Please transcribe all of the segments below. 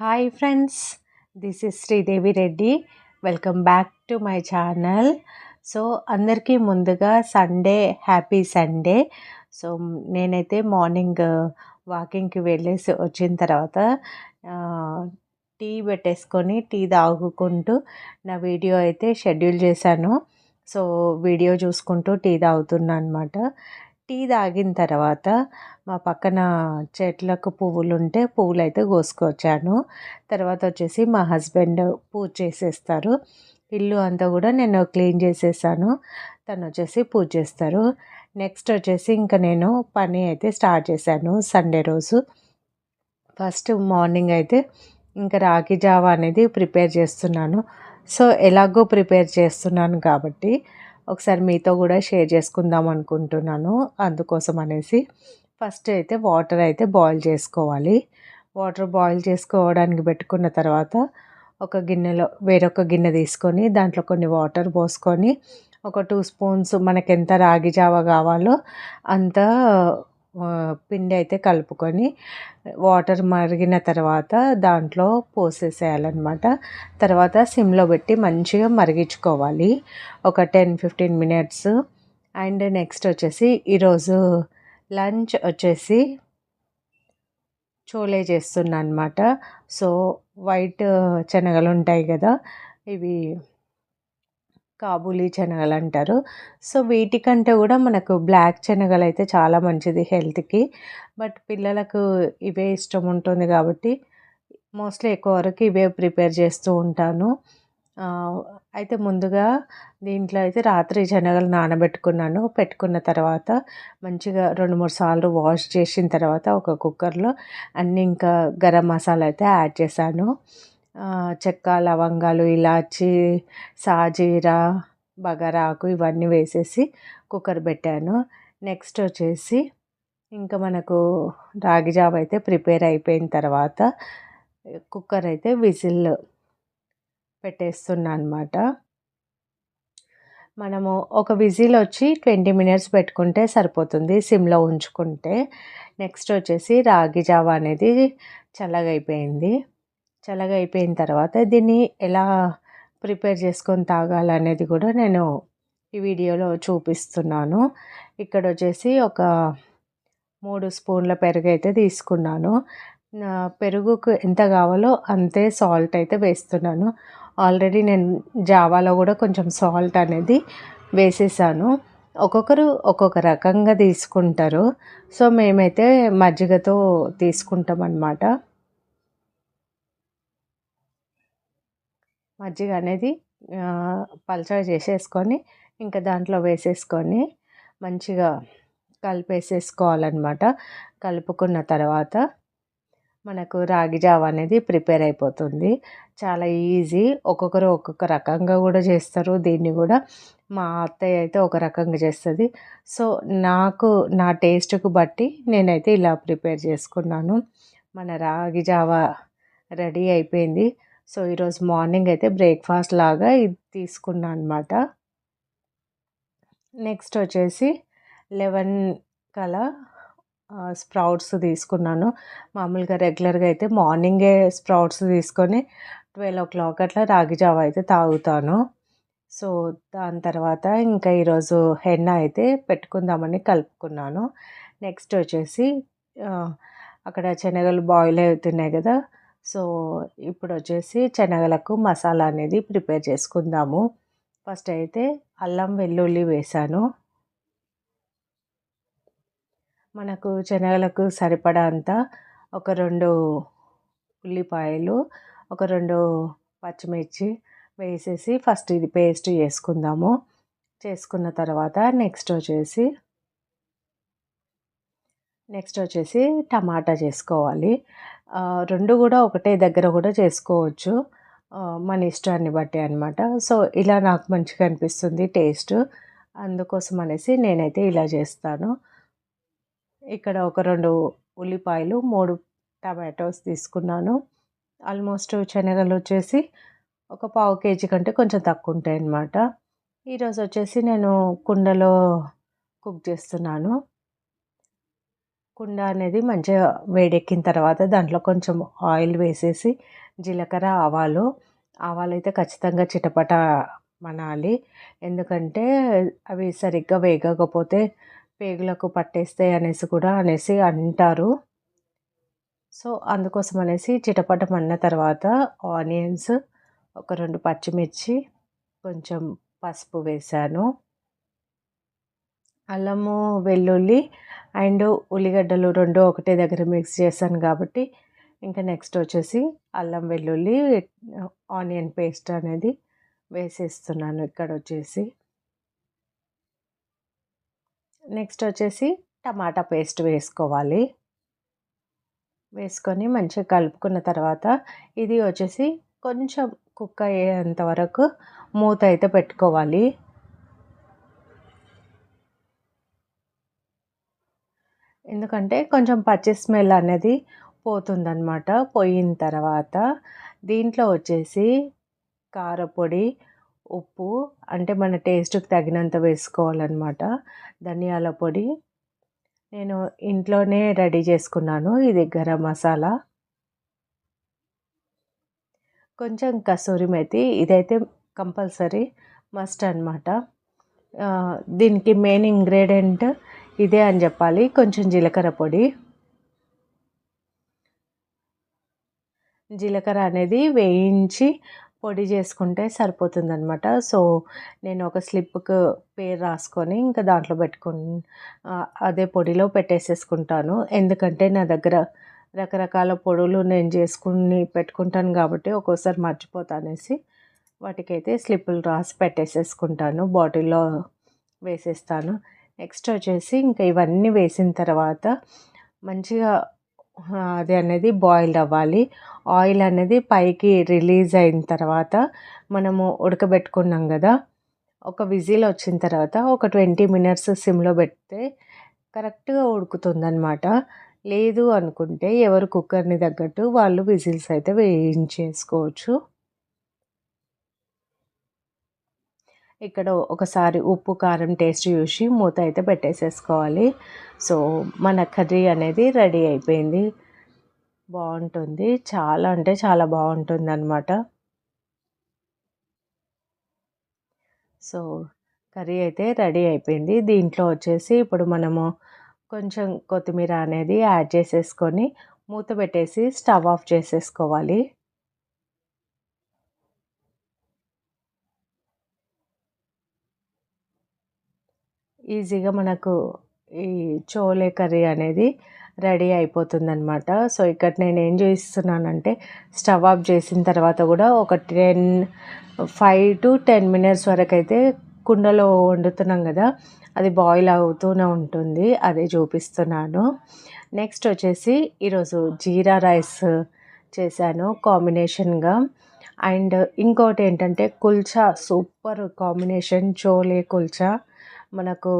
Hi friends this is Sridevi Reddy welcome back to my channel so అందరికీ ముందుగా Sunday happy Sunday so నేనైతే morning వాకింగ్కి uh, వెళ్ళేసి వచ్చిన తర్వాత టీ పెట్టేసుకొని టీ తాగుకుంటూ నా వీడియో అయితే షెడ్యూల్ చేశాను. సో వీడియో చూసుకుంటూ టీ తాగుతున్నా అనమాట టీ తాగిన తర్వాత మా పక్కన చెట్లకు పువ్వులు ఉంటే పువ్వులు అయితే కోసుకొచ్చాను. తర్వాత వచ్చేసి మా హస్బెండ్ పూజ చేసేస్తారు. ఇల్లు అంతా కూడా నేను క్లీన్ చేసేసాను. తను వచ్చేసి పూజ చేస్తారు. నెక్స్ట్ వచ్చేసి ఇంకా నేను పని అయితే స్టార్ట్ చేశాను సండే రోజు. ఫస్ట్ మార్నింగ్ అయితే ఇంకా రాగి జావా అనేది ప్రిపేర్ చేస్తున్నాను. సో ఎలాగో ప్రిపేర్ చేస్తున్నాను కాబట్టి ఒకసారి మీతో కూడా షేర్ చేసుకుందాం అనుకుంటున్నాను. అందుకోసం అనేసి ఫస్ట్ అయితే వాటర్ అయితే బాయిల్ చేసుకోవాలి. వాటర్ బాయిల్ చేసుకోవడానికి పెట్టుకున్న తర్వాత ఒక గిన్నెలో వేరొక గిన్నె తీసుకొని దాంట్లో కొన్ని వాటర్ పోసుకొని ఒక టూ స్పూన్స్ మనకి ఎంత రాగి జావ కావాలో అంత పిండి అయితే కలుపుకొని వాటర్ మరిగిన తర్వాత దాంట్లో పోసేసేయాలన్నమాట. తర్వాత సిమ్లో పెట్టి మంచిగా మరిగించుకోవాలి. ఒక ten fifteen minutes. And next వచ్చేసి ఈరోజు లంచ్ వచ్చేసి చోలే చేస్తున్నా అనమాట సో వైట్ శనగలు ఉంటాయి కదా ఇవి కాబూలీ శనగలు అంటారు సో వీటికంటే కూడా మనకు బ్లాక్ శనగలు అయితే చాలా మంచిది హెల్త్కి. బట్ పిల్లలకు ఇవే ఇష్టం ఉంటుంది కాబట్టి మోస్ట్లీ ఎక్కువ వరకు ఇవే ప్రిపేర్ చేస్తూ ఉంటాను. అయితే ముందుగా దీంట్లో అయితే రాత్రి శనగలు నానబెట్టుకున్నాను. పెట్టుకున్న తర్వాత మంచిగా రెండు మూడు సార్లు వాష్ చేసిన తర్వాత ఒక కుక్కర్లో అన్నీ ఇంకా గరం మసాలా అయితే యాడ్ చేశాను. చెక్క లవంగాలు ఇలాచి సాజీరా బగారాకు ఇవన్నీ వేసేసి కుక్కర్ పెట్టాను. నెక్స్ట్ వచ్చేసి ఇంకా మనకు రాగి జావ అయితే ప్రిపేర్ అయిపోయిన తర్వాత కుక్కర్ అయితే విజిల్ పెట్టేస్తున్నా అనమాట మనము ఒక విజిల్ వచ్చి ట్వంటీ మినిట్స్ పెట్టుకుంటే సరిపోతుంది సిమ్లో ఉంచుకుంటే. నెక్స్ట్ వచ్చేసి రాగి జావ అనేది చల్లగైపోయింది. చల్లగా అయిపోయిన తర్వాత దీన్ని ఎలా ప్రిపేర్ చేసుకొని తాగాలనేది కూడా నేను ఈ వీడియోలో చూపిస్తున్నాను. ఇక్కడ వచ్చేసి ఒక మూడు స్పూన్ల పెరుగు అయితే తీసుకున్నాను. పెరుగుకు ఎంత కావాలో అంతే సాల్ట్ అయితే వేస్తున్నాను. ఆల్రెడీ నేను జావాలో కూడా కొంచెం సాల్ట్ అనేది వేసేసాను. ఒక్కొక్కరు ఒక్కొక్క రకంగా తీసుకుంటారు. సో మేమైతే మజ్జిగతో తీసుకుంటాం అన్నమాట మజ్జిగ అనేది పల్చగా చేసేసుకొని ఇంకా దాంట్లో వేసేసుకొని మంచిగా కలిపేసేసుకోవాలన్నమాట. కలుపుకున్న తర్వాత మనకు రాగి జావ అనేది ప్రిపేర్ అయిపోతుంది. చాలా ఈజీ. ఒక్కొక్కరు ఒక్కొక్క రకంగా కూడా చేస్తారు. దీన్ని కూడా మా అత్తయ్య అయితే ఒక రకంగా చేస్తుంది. సో నాకు నా టేస్ట్కు బట్టి నేనైతే ఇలా ప్రిపేర్ చేసుకున్నాను. మన రాగి జావ రెడీ అయిపోయింది. సో ఈరోజు మార్నింగ్ అయితే బ్రేక్ఫాస్ట్ లాగా ఇది తీసుకున్నాను అనమాట నెక్స్ట్ వచ్చేసి లెవెన్ కల స్ప్రౌట్స్ తీసుకున్నాను. మామూలుగా రెగ్యులర్గా అయితే మార్నింగే స్ప్రౌట్స్ తీసుకొని ట్వెల్వ్ ఓ క్లాక్ అట్లా రాగి జావ అయితే తాగుతాను. సో దాని తర్వాత ఇంకా ఈరోజు హెన్న అయితే పెట్టుకుందామని కలుపుకున్నాను. నెక్స్ట్ వచ్చేసి అక్కడ శనగలు బాయిల్ అవుతున్నాయి కదా సో ఇప్పుడు వచ్చేసి శనగలకు మసాలా అనేది ప్రిపేర్ చేసుకుందాము. ఫస్ట్ అయితే అల్లం వెల్లుల్లి వేసాను. మనకు శనగలకు సరిపడా అంత ఒక రెండు ఉల్లిపాయలు ఒక రెండు పచ్చిమిర్చి వేసేసి ఫస్ట్ ఇది పేస్ట్ చేసుకుందాము. చేసుకున్న తర్వాత నెక్స్ట్ వచ్చేసి నెక్స్ట్ వచ్చేసి టమాటా చేసుకోవాలి. రెండు కూడా ఒకటే దగ్గర కూడా చేసుకోవచ్చు. మన ఇష్టాన్ని బట్టి అనమాట సో ఇలా నాకు మంచిగా అనిపిస్తుంది టేస్ట్. అందుకోసం అనేసి నేనైతే ఇలా చేస్తాను. ఇక్కడ ఒక రెండు ఉల్లిపాయలు మూడు టమాటోస్ తీసుకున్నాను. ఆల్మోస్ట్ శనగలు వచ్చేసి ఒక పావు కేజీ కంటే కొంచెం తక్కువ ఉంటాయి అన్నమాట ఈరోజు వచ్చేసి నేను కుండలో కుక్ చేస్తున్నాను. కుండ అనేది మంచిగా వేడెక్కిన తర్వాత దాంట్లో కొంచెం ఆయిల్ వేసేసి జీలకర్ర ఆవాలు. ఆవాలు అయితే ఖచ్చితంగా చిటపట మనాలి. ఎందుకంటే అవి సరిగ్గా వేగకపోతే పేగులకు పట్టేస్తాయి అనేసి కూడా అనేసి అంటారు. సో అందుకోసం అనేసి చిటపటం అన్న తర్వాత ఆనియన్స్ ఒక రెండు పచ్చిమిర్చి కొంచెం పసుపు వేసాను. అల్లము వెల్లుల్లి అండ్ ఉల్లిగడ్డలు రెండు ఒకటే దగ్గర మిక్స్ చేశాను కాబట్టి ఇంకా నెక్స్ట్ వచ్చేసి అల్లం వెల్లుల్లి ఆనియన్ పేస్ట్ అనేది వేసేస్తున్నాను ఇక్కడ వచ్చేసి. నెక్స్ట్ వచ్చేసి టమాటా పేస్ట్ వేసుకోవాలి. వేసుకొని మంచిగా కలుపుకున్న తర్వాత ఇది వచ్చేసి కొంచెం కుక్ అయ్యేంత వరకు మూత అయితే పెట్టుకోవాలి. ఎందుకంటే కొంచెం పచ్చి స్మెల్ అనేది పోతుందన్నమాట. పోయిన తర్వాత దీంట్లో వచ్చేసి కారపొడి ఉప్పు అంటే మన టేస్ట్కి తగినంత వేసుకోవాలన్నమాట. ధనియాల పొడి నేను ఇంట్లోనే రెడీ చేసుకున్నాను ఇది గరం మసాలా. కొంచెం కసూరి మెతి ఇదైతే కంపల్సరీ మస్ట్ అనమాట దీనికి మెయిన్ ఇంగ్రీడియంట్ ఇదే అని చెప్పాలి. కొంచెం జీలకర్ర పొడి. జీలకర్ర అనేది వేయించి పొడి చేసుకుంటే సరిపోతుందనమాట సో నేను ఒక స్లిప్కు పేరు రాసుకొని ఇంకా దాంట్లో పెట్టుకుని అదే పొడిలో పెట్టేసేసుకుంటాను. ఎందుకంటే నా దగ్గర రకరకాల పొడులు నేను చేసుకుని పెట్టుకుంటాను కాబట్టి ఒక్కోసారి మర్చిపోతానేసి వాటికైతే స్లిప్పులు రాసి పెట్టేసేసుకుంటాను. బాటిల్లో వేసేస్తాను. నెక్స్ట్ వచ్చేసి ఇంకా ఇవన్నీ వేసిన తర్వాత మంచిగా అది అనేది బాయిల్డ్ అవ్వాలి. ఆయిల్ అనేది పైకి రిలీజ్ అయిన తర్వాత మనము ఉడకబెట్టుకున్నాం కదా ఒక విజిల్ వచ్చిన తర్వాత ఒక ట్వంటీ మినిట్స్ సిమ్లో పెడితే కరెక్ట్గా ఉడుకుతుందనమాట లేదు అనుకుంటే ఎవరు కుక్కర్ని తగ్గట్టు వాళ్ళు విజిల్స్ అయితే వేయించేసుకోవచ్చు. ఇక్కడ ఒకసారి ఉప్పు కారం టేస్ట్ చూసి మూత అయితే పెట్టేసేసుకోవాలి. సో మన కర్రీ అనేది రెడీ అయిపోయింది. బాగుంటుంది. చాలా అంటే చాలా బాగుంటుంది అనమాట సో కర్రీ అయితే రెడీ అయిపోయింది. దీంట్లో వచ్చేసి ఇప్పుడు మనము కొంచెం కొత్తిమీర అనేది యాడ్ చేసేసుకొని మూత పెట్టేసి స్టవ్ ఆఫ్ చేసేసుకోవాలి. ఈజీగా మనకు ఈ చోలే కర్రీ అనేది రెడీ అయిపోతుందనమాట సో ఇక్కడ నేను ఏం చేస్తున్నానంటే స్టవ్ ఆఫ్ చేసిన తర్వాత కూడా ఒక ten five to ten minutes వరకు అయితే కుండలో వండుతున్నాం కదా అది బాయిల్ అవుతూనే ఉంటుంది. అదే చూపిస్తున్నాను. నెక్స్ట్ వచ్చేసి ఈరోజు జీరా రైస్ చేశాను కాంబినేషన్గా. అండ్ ఇంకోటి ఏంటంటే కుల్చా సూపర్ కాంబినేషన్ చోలే కుల్చా. మనకు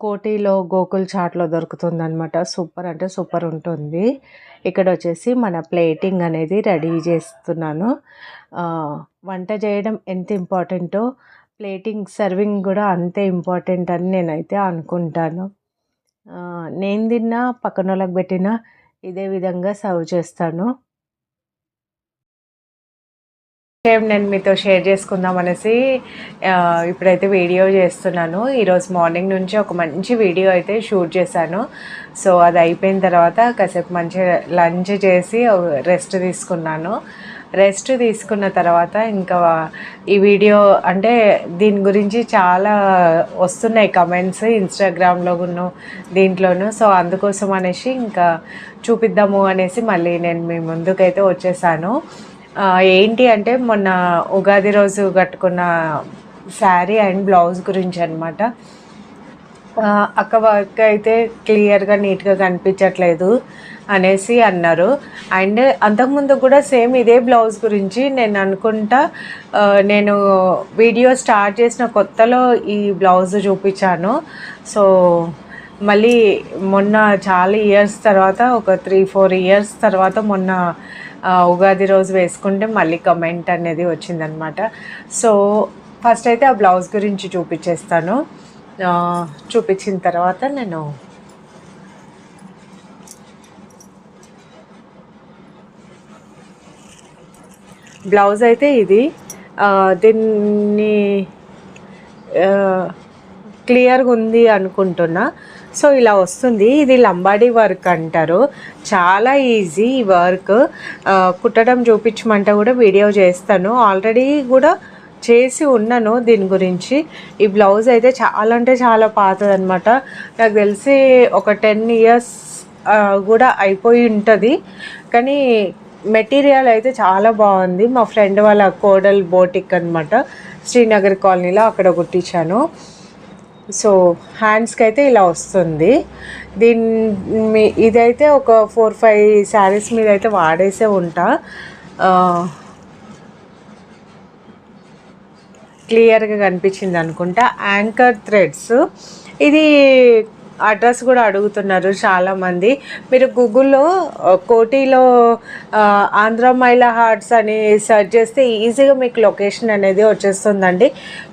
కోటిలో గోకుల్ చాట్లో దొరుకుతుందనమాట సూపర్ అంటే సూపర్ ఉంటుంది. ఇక్కడ వచ్చేసి మన ప్లేటింగ్ అనేది రెడీ చేస్తున్నాను. వంట చేయడం ఎంత ఇంపార్టెంటో ప్లేటింగ్ సర్వింగ్ కూడా అంతే ఇంపార్టెంట్ అని నేనైతే అనుకుంటాను. నేను తిన్నా పక్కన వాళ్ళకి పెట్టినా ఇదే విధంగా సర్వ్ చేస్తాను. విషయం నేను మీతో షేర్ చేసుకుందాం అనేసి ఇప్పుడైతే వీడియో చేస్తున్నాను. ఈరోజు మార్నింగ్ నుంచి ఒక మంచి వీడియో అయితే షూట్ చేశాను. సో అది అయిపోయిన తర్వాత కాసేపు మంచిగా లంచ్ చేసి రెస్ట్ తీసుకున్నాను. రెస్ట్ తీసుకున్న తర్వాత ఇంకా ఈ వీడియో అంటే దీని గురించి చాలా వస్తున్నాయి కమెంట్స్ ఇన్స్టాగ్రామ్లో ఉన్న దీంట్లోనూ. సో అందుకోసం అనేసి ఇంకా చూపిద్దాము అనేసి మళ్ళీ నేను మీ ముందుకైతే వచ్చేసాను. ఏంటి అంటే మొన్న ఉగాది రోజు కట్టుకున్న శారీ అండ్ బ్లౌజ్ గురించి అనమాట అక్క వర్క్ అయితే క్లియర్గా నీట్గా కనిపించట్లేదు అనేసి అన్నారు. అండ్ అంతకుముందు కూడా సేమ్ ఇదే బ్లౌజ్ గురించి నేను అనుకుంటా నేను వీడియో స్టార్ట్ చేసిన కొత్తలో ఈ బ్లౌజ్ చూపించాను. సో మళ్ళీ మొన్న చాలా ఇయర్స్ తర్వాత ఒక త్రీ ఫోర్ ఇయర్స్ తర్వాత మొన్న ఉగాది రోజు వేసుకుంటే మళ్ళీ కమెంట్ అనేది వచ్చిందనమాట సో ఫస్ట్ అయితే ఆ బ్లౌజ్ గురించి చూపించేస్తాను. చూపించిన తర్వాత నేను బ్లౌజ్ అయితే ఇది. దీన్ని క్లియర్గా ఉంది అనుకుంటున్నా. సో ఇలా వస్తుంది. ఇది లంబాడీ వర్క్ అంటారు. చాలా ఈజీ ఈ వర్క్ కుట్టడం చూపించమంటే కూడా వీడియో చేస్తాను. ఆల్రెడీ కూడా చేసి ఉన్నాను దీని గురించి. ఈ బ్లౌజ్ అయితే చాలా అంటే చాలా పాతదనమాట నాకు తెలిసి ఒక టెన్ ఇయర్స్ కూడా అయిపోయి ఉంటుంది. కానీ మెటీరియల్ అయితే చాలా బాగుంది. మా ఫ్రెండ్ వాళ్ళ కోడల్ బోటిక్ అనమాట శ్రీనగర్ కాలనీలో అక్కడ కుట్టించాను. సో హ్యాండ్స్కి అయితే ఇలా వస్తుంది. దీని మీ- ఇదైతే ఒక ఫోర్ ఫైవ్ శారీస్ మీద అయితే వాడేసే ఉంటా. క్లియర్గా కనిపించింది అనుకుంటా. యాంకర్ థ్రెడ్స్ ఇది అడ్రస్ కూడా అడుగుతున్నారు చాలామంది. మీరు గూగుల్లో కోటిలో ఆంధ్ర మైలా హార్ట్స్ అని సెర్చ్ చేస్తే ఈజీగా మీకు లొకేషన్ అనేది వచ్చేస్తుందండి.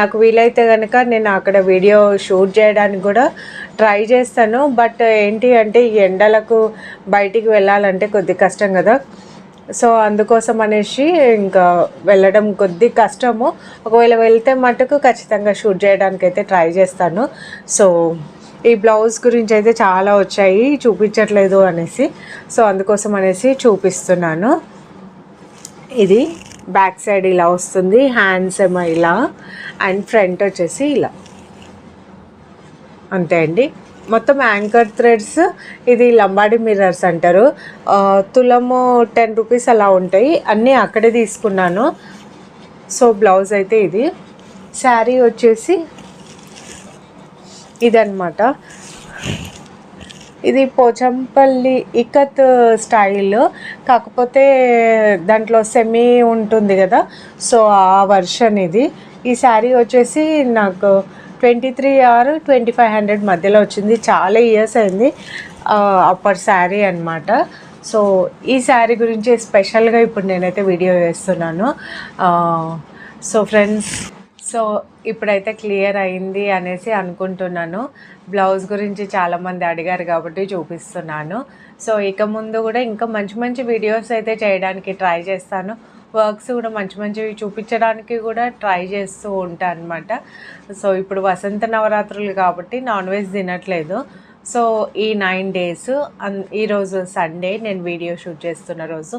నాకు వీలైతే కనుక నేను అక్కడ వీడియో షూట్ చేయడానికి కూడా ట్రై చేస్తాను. బట్ ఏంటి అంటే ఎండలకు బయటికి వెళ్ళాలంటే కొద్ది కష్టం కదా. సో అందుకోసం అనేసి ఇంకా వెళ్ళడం కొద్ది కష్టము. ఒకవేళ వెళ్తే మటుకు ఖచ్చితంగా షూట్ చేయడానికి అయితే ట్రై చేస్తాను. సో ఈ బ్లౌజ్ గురించి అయితే చాలా వచ్చాయి చూపించట్లేదు అనేసి. సో అందుకోసం అనేసి చూపిస్తున్నాను. ఇది బ్యాక్ సైడ్ ఇలా వస్తుంది హ్యాండ్స్ ఏమో ఇలా అండ్ ఫ్రంట్ వచ్చేసి ఇలా. అంతే అండి. మొత్తం యాంకర్ థ్రెడ్స్ ఇది లంబాడి మిర్రర్స్ అంటారు. తులము టెన్ రూపీస్ అలా ఉంటాయి. అన్నీ అక్కడే తీసుకున్నాను. సో బ్లౌజ్ అయితే ఇది. శారీ వచ్చేసి ఇదన్నమాట. ఇది పోచంపల్లి ఇకత్ స్టైల్. కాకపోతే దాంట్లో సెమీ ఉంటుంది కదా సో ఆ వర్షన్ ఇది. ఈ శారీ వచ్చేసి నాకు twenty three or twenty five hundred మధ్యలో వచ్చింది. చాలా ఇయర్స్ అయింది అప్పర్ శారీ అనమాట సో ఈ శారీ గురించి స్పెషల్గా ఇప్పుడు నేనైతే వీడియో వేస్తున్నాను. సో ఫ్రెండ్స్ సో ఇప్పుడైతే క్లియర్ అయింది అనేసి అనుకుంటున్నాను. బ్లౌజ్ గురించి చాలామంది అడిగారు కాబట్టి చూపిస్తున్నాను. సో ఇక ముందు కూడా ఇంకా మంచి మంచి వీడియోస్ అయితే చేయడానికి ట్రై చేస్తాను. వర్క్స్ కూడా మంచి మంచివి చూపించడానికి కూడా ట్రై చేస్తూ ఉంటాను అనమాట సో ఇప్పుడు వసంత నవరాత్రులు కాబట్టి నాన్ వెజ్ తినట్లేదు. సో ఈ నైన్ డేస్ అన్ ఈరోజు సండే నేను వీడియో షూట్ చేస్తున్న రోజు.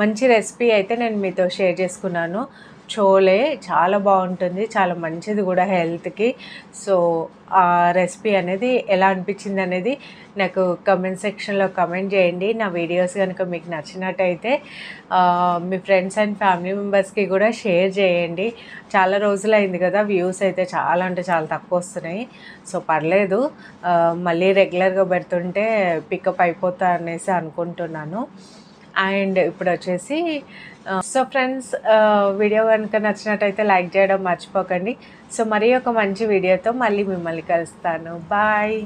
మంచి రెసిపీ అయితే నేను మీతో షేర్ చేసుకున్నాను. చోలే చాలా బాగుంటుంది చాలా మంచిది కూడా హెల్త్కి సో ఆ రెసిపీ అనేది ఎలా అనిపించింది అనేది నాకు కమెంట్ సెక్షన్లో కమెంట్ చేయండి నా వీడియోస్ కనుక మీకు నచ్చినట్టయితే మీ ఫ్రెండ్స్ అండ్ ఫ్యామిలీ మెంబర్స్కి కూడా షేర్ చేయండి చాలా రోజులైంది కదా వ్యూస్ అయితే చాలా అంటే చాలా తక్కువ వస్తున్నాయి సో పర్లేదు మళ్ళీ రెగ్యులర్గా పెడుతుంటే పికప్ అయిపోతా అనేసి అనుకుంటున్నాను. అండ్ ఇప్పుడు వచ్చేసి సో ఫ్రెండ్స్ వీడియో కనుక నచ్చినట్టయితే లైక్ చేయడం మర్చిపోకండి. సో మరీ ఒక మంచి వీడియోతో మళ్ళీ మిమ్మల్ని కలుస్తాను. బాయ్.